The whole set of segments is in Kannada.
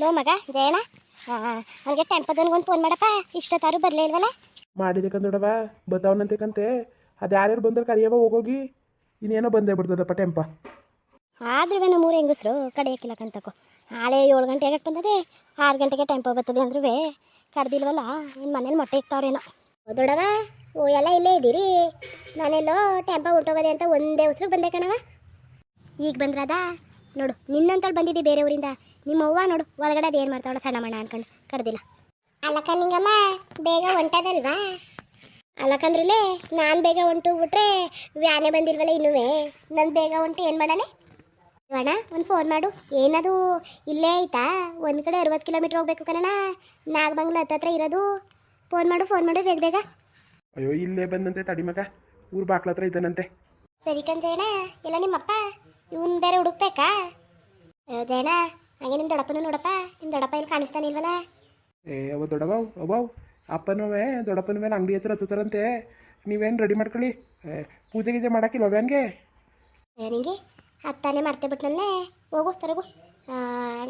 ಲೋ ಮಗ ಜಯಣ್ಣ. ನನಗೆ ಟೆಂಪೋದನ್ಗೊಂದು ಫೋನ್ ಮಾಡಪ್ಪ. ಇಷ್ಟೊತ್ತಾರು ಬರಲೇ ಇಲ್ವಲ್ಲ? ಮಾಡಿದೆ ಕಂದೊಡವ ಬತ್ತಾವನಂತೆ ಕಂತೆ ಅದು ಯಾರ್ಯಾರು ಬಂದ್ರೆ ಕರಿಯವ ಹೋಗೋಗಿ ಇನ್ನೇನೋ ಬಂದೇ ಬಿಡ್ತದಪ್ಪ ಟೆಂಪ ಆದ್ರೂ ನಮ್ಮ ಮೂರು ಹೆಂಗಸ್ರು ಕಡೆಯಕ್ಕಿಲ್ಲ ಕಂತಕೋ ನಾಳೆ ಏಳು ಗಂಟೆಗೆ ಬಂದದೆ ಆರು ಗಂಟೆಗೆ ಟೆಂಪೋ ಬರ್ತದೆ ಅಂದ್ರೂ ಕಡ್ದಿಲ್ವಲ್ಲ ನಿಮ್ಮ ಮನೇಲಿ ಮೊಟ್ಟೆ ಇಕ್ತಾವ್ರೇನೋ. ಏನೋ ದೊಡ್ಡವ ಓ ಎಲ್ಲ ಇಲ್ಲೇ ಇದ್ದೀರಿ? ನಾನೆಲ್ಲೋ ಟೆಂಪೋ ಹುಟ್ಟೋಗದೆ ಅಂತ ಒಂದೇ ಉಸ್ರು ಬಂದೆ ಕಣವ ಈಗ ಬಂದ್ರದ? ನೋಡು ನಿನ್ನಂತಳು ಬಂದಿದ್ದಿ ಬೇರೆ ಊರಿಂದ. ನಿಮ್ಮ ಅವ್ವ ನೋಡು ಒಳಗಡೆ ಅದೇನು ಮಾಡ್ತಾವಳ ಸಣ್ಣ ಮಣ್ಣ ಅನ್ಕೊಂಡು ಕರೆದಿಲ್ಲ. ಅಲ್ಲಕ್ಕ ನಿಂಗಮ್ಮ ಬೇಗ ಹೊಂಟದಲ್ವಾ? ಅಲ್ಲಕ್ಕಂದ್ರಲ್ಲೇ ನಾನು ಬೇಗ ಹೊಂಟು ಬಿಟ್ರೆ ವ್ಯಾನೇ ಬಂದಿಲ್ವಲ್ಲ ಇನ್ನೂ ನಾನು ಬೇಗ ಹೊಂಟು ಏನು ಮಾಡಾನೆ ಅಣ್ಣ ಒಂದು ಫೋನ್ ಮಾಡು. ಏನದು? ಇಲ್ಲೇ ಆಯ್ತಾ ಒಂದು ಕಡೆ ಅರವತ್ತು ಕಿಲೋಮೀಟ್ರ್ ಹೋಗ್ಬೇಕು ಕಣಣ್ಣ. ನಾಗಮಂಗ್ಲ ಹತ್ತತ್ರ ಇರೋದು. ಫೋನ್ ಮಾಡು ಫೋನ್ ಮಾಡು ಬೇಗ ಬೇಗ. ಅಯ್ಯೋ ಇಲ್ಲೇ ಬಂದಂತೆ ತಡಿ ಮಗ. ಊರು ಬಾಕ್ಲ ಹತ್ರ ಇದ್ದಾನಂತೆ. ಸರಿ ಕಂಜಯ್ಯಣ ಇಲ್ಲ ನಿಮ್ಮಪ್ಪ? ಇವನ್ ಬೇರೆ ಹುಡುಕ್ಬೇಕಾ? ಅಯ್ಯೋ ಜಯಣ್ಣ ಹಾಗೆ ನಿಮ್ಮ ದೊಡ್ಡಪ್ಪನೂ ನೋಡಪ್ಪ ನಿಮ್ಮ ದೊಡ್ಡಪ್ಪ ಇಲ್ಲಿ ಕಾಣಿಸ್ತಾನೆ ಇಲ್ವಲ್ಲ ಏ ಅವ ದೊಡ್ಡವ ಅವ ಅಪ್ಪನವೇ ದೊಡ್ಡಪ್ಪನ ಮೇಲೆ ಅಂಗಡಿ ಹತ್ರ ಹತ್ತುತ್ತಾರಂತೆ. ನೀವೇನು ರೆಡಿ ಮಾಡ್ಕೊಳ್ಳಿ. ಪೂಜೆ ಗೀಜೆ ಮಾಡಕ್ಕಿಲ್ಲ ವ್ಯಾನ್ಗೆ? ಏ ನಿಂಗೆ? ಹತ್ತಾನೆ ಮರ್ತೆ ಬಿಟ್ನಲ್ಲೇ ಹೋಗು ತರಗು.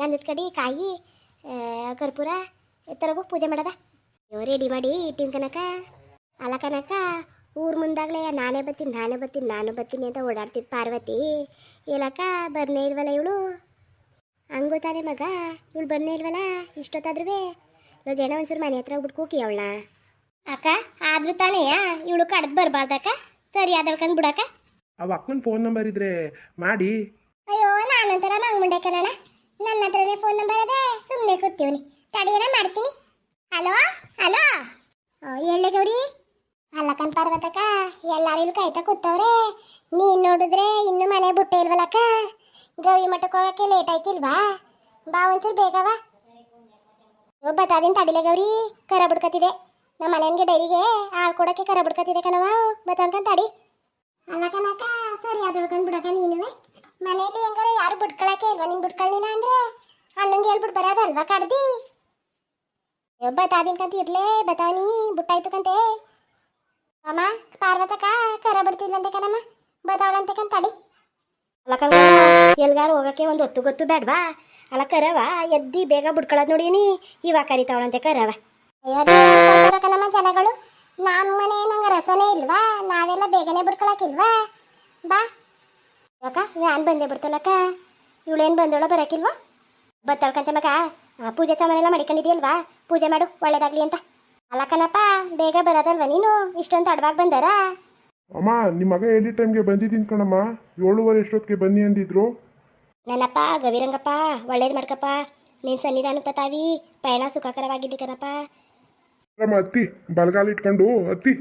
ಗಂಧದ ಕಡಿ ಕಾಯಿ ಕರ್ಪೂರ ತರಗು ಪೂಜೆ ಮಾಡದ. ಅಯ್ಯೋ ರೆಡಿ ಮಾಡಿ ಇಟ್ಟಿನ ಕನಕ. ಅಲ್ಲ ಕನಕ ಊರ್ ಮುಂದಾಗ್ಲೇ ನಾನೇ ಬತ್ತೀನಿ ನಾನೇ ಬತ್ತೀನಿ ನಾನು ಬತ್ತೀನಿ ಅಂತ ಓಡಾಡ್ತಿದ್ ಪಾರ್ವತಿ. ಏಲಕ್ಕ ಬರ್ನೇ ಇಲ್ವಲ್ಲ ಇವಳು? ಹಂಗು ತಾನೆ ಮಗ. ಇವಳು ಬಂದೇ ಇಲ್ವಲ್ಲ? ಇಷ್ಟೊತ್ತಾದ್ರೂ ಜನ ಒಂಚೂರು ಮನೆ ಹತ್ರ ಹೋಗ್ಬಿಟ್ಟು ಕೂಕಿ ಅವಳನ್ನ. ಅಕ್ಕ ಆದ್ರೂ ತಾನೆಯ ಇವಳು ಕಡ್ದು ಬರಬಾರ್ದಕ್ಕ ಸರಿ ಅದಳ್ಕಂಡು ಬಿಡಕ್ಕ. ಅವ ಅಕ್ಕನ ಫೋನ್ ನಂಬರ್ ಇದ್ರೆ ಮಾಡಿ. ಅಯ್ಯೋ ನಾನಂತರ ಮಂಗ್ಮುಂಡೆ ಕಣಣ್ಣ ನನ್ನ ಹತ್ರನೇ ಫೋನ್ ನಂಬರ್ ಅದೇ. ಸುಮ್ಮನೆ ಕೂತೀವ್ನಿ. ತಡಿಯೋಣ ಮಾಡ್ತೀನಿ. Hello hello. ಎಳ್ಳೆ ಗೌರಿ? ಅಲ್ಲ ಕಣ್ ಪಾರ್ವತಕ್ಕ ಎಲ್ಲಾರು ಇಲ್ಲಿ ಕಾಯ್ತಾ ಕೂತವ್ರೆ. ನೀನ್ ನೋಡಿದ್ರೆ ಇನ್ನು ಮನೆ ಬುಟ್ಟೆ ಇಲ್ವಲ್ಲಕ್ಕ? ಗೌರಿ ಮಠಕ್ಕೆ ಹೋಗಕ್ಕೆ ಲೇಟ್ ಆಯ್ತಿಲ್ವಾ? ಬಾ ಒಂಚೂರು ಬೇಗವಾ ಬತ್ತಾದಿನ ತಡಿಲೆ ಗೌರಿ, ಕರ ಬಿಡ್ಕತ್ತಿದೆ. ನಮ್ಮ ಮನೆಯನ್ಗೆ ಡೈರಿಗೆ ಹಾಲು ಕೊಡಕ್ಕೆ ಕರ ಬಿಡ್ಕತ್ತಿದೆ ಕಣವ ಬತ್ತನ್ಕಂತ ತಡಿ. ಅಲ್ಲ ಸರಿ ಅದಳ್ಕೊಂಡ್ ಬಿಡಕ ನೀನು ಮನೇಲಿ ಹೆಂಗಾರ ಯಾರು ಬಿಟ್ಕೊಳಕ್ಕೆ ಇಲ್ವಾ? ನೀನು ಬಿಟ್ಕೊಳ್ಳಿಲ್ಲ ಅಂದ್ರೆ ಅಣ್ಣಂಗೆ ಹೇಳ್ಬಿಟ್ಟು ಬರೋದಲ್ವಾ ಕಡ್ದಿ? ಬತ್ತಾದಿನ್ಕಂತ ಇರ್ಲೇ ಬತ್ತವನಿ ಬುಟ್ಟಾಯ್ತು ಕಂತೆ. ಅಮ್ಮ, ಪಾರ್ವತಕ್ಕ ಕರ ಬಿಡ್ತಿಲ್ಲಂತೆ ಕಣಮ್ಮ. ಬತಾವಳಂತೆ ಕಂತ ತಡಿ. ಅಲ್ಲ ಎಲ್ಗಾರು ಹೋಗಕ್ಕೆ ಒಂದು ಹೊತ್ತು ಗೊತ್ತು ಬೇಡ್ವಾ ಅಲ್ಲ ಕರವ ಎದ್ದಿ ಬೇಗ ಬಿಡ್ಕೊಳ್ಳೋದು ನೋಡೀನಿ ಇವಾಗ ಕರಿತಾವಳಂತೆ ಕರವ ನಮ್ಮ ಜನಗಳು? ನಮ್ಮ ಮನೆ ನಂಗೆ ರಸನೇ ಇಲ್ವಾ? ನಾವೆಲ್ಲ ಬೇಗನೆ ಬಿಡ್ಕೊಳಕಿಲ್ವಾ? ಬಾ. ಅಕ್ಕ ವ್ಯಾನ್ ಬಂದೇ ಬಿಡ್ತಲ್ಲಕ್ಕ? ಇವಳೇನು ಬಂದೋಳ ಬರೋಕಿಲ್ವಾ? ಬತ್ತಳ್ಕಂತೆ ಮಗ. ಆ, ಪೂಜೆ ಸಾಮಾನೆಲ್ಲ ಮಡಿಕೊಂಡಿದ್ಯಲ್ವಾ? ಪೂಜೆ ಮಾಡು ಒಳ್ಳೇದಾಗ್ಲಿ ಅಂತ. ಅಲ್ಲ ಕಣಪ್ಪ ಬೇಗ ಬರೋದಲ್ವ ನೀನು? ಇಷ್ಟೊಂದು ತಡವಾಗಿ ಬಂದಾರಾ? ಅಮ್ಮ ನಿಮ್ಮ ಮಗ ಎಲ್ಲಿ ಟೈಮ್ಗೆ ಬಂದಿದ್ದೀನಿ ಕಣಮ್ಮ? ಏಳುವರೆ ಎಷ್ಟೊತ್ತಿಗೆ ಬನ್ನಿ ಅಂದಿದ್ರು. ನನ್ನಪ್ಪ ಗವಿರಂಗಪ್ಪ ಒಳ್ಳೇದು ಮಾಡ್ಕಪ್ಪ. ನೀನು ಸನ್ನಿಧಾನ ಬತ್ತಾವಿ ಪಯಣ ಸುಖಕರವಾಗಿದ್ದಿ ಕಣಪ್ಪ. ಅತ್ತಿ ಬಲಗಾಲ ಇಟ್ಕೊಂಡು ಹತ್ತಿ